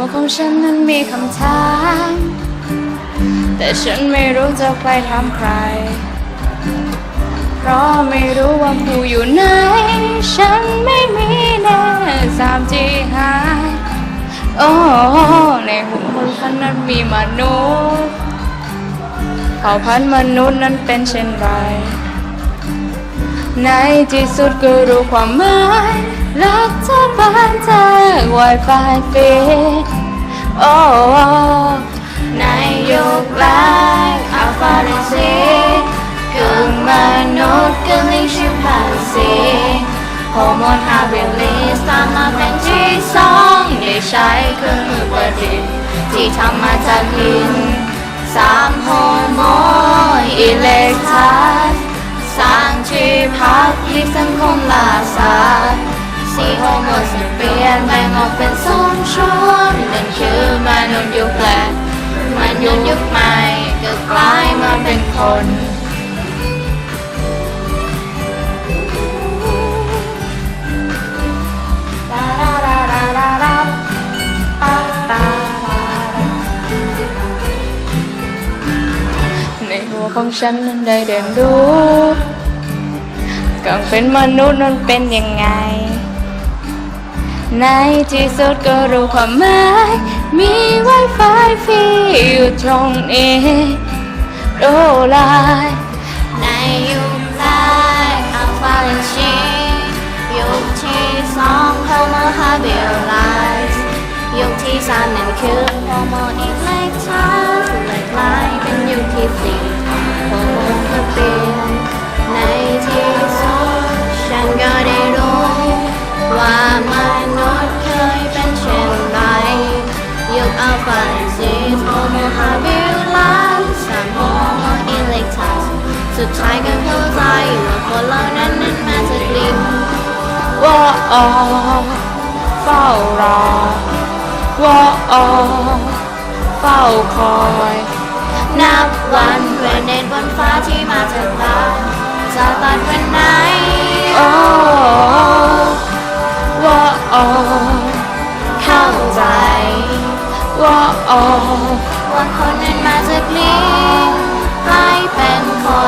หัวของฉันนั้นมีคำถาม แต่ฉันไม่รู้จะไปถามใคร เพราะไม่รู้ว่าผู้อยู่ไหน ฉันไม่มีแน่สามจีหายโอ้ในหัวของฉันนั้นมีมนุษย์เผ่าพันธุ์มนุษย์นั้นเป็นเช่นไร ในที่สุดก็รู้ความหมายรักเธอบ้านเธอ Wi-Fi ฟรีโอ้ในยุคแรกอัลฟาและซีกึ่งมนุษย์กึ่งลิงชิมแปนซีฮอร์โมนฮาบิลิสตามมาเป็นที่สองได้ใช้เครื่องมือประดิษฐ์ที่ทำมาจากหินสามฮอร์โมนอิเล็กทรอนีสังคมลาสาสี่โฮโมสิเปลี่ยนแบ่งออกเป็นสองช่วงนั่นคือมนุษย์ยุคแรกมนุษย์ยุคใหม่ก็กลายมาเป็นคนในหัวของฉันนั้นได้เรียนรู้ การเป็นมนุษย์นั้นเป็นยังไง ในที่สุดก็รู้ความหมาย มี Wi-Fi ฟรีอยู่ตรงนี้โอ้ลายในยุคแรกอัลฟาแลชียุคที่สองเข้ามาหาเบลไลซ์ยุคที่สามนั่นคือฮอร์โมอิเล็กทรอน สามโฮโมอิเล็กทรอนสุดท้ายก็เข้าใจว่าคนเหล่านั้นนั้นมาจากลิงว่าอ๋อเฝ้ารอว่าอ๋อเฝ้าคอย นับวันเพื่อเด่นบนฟ้าที่มาจากตาจะตัดวั ว่าอ๋อว่าคนนั้นมาจากนี้ให้เป็นคน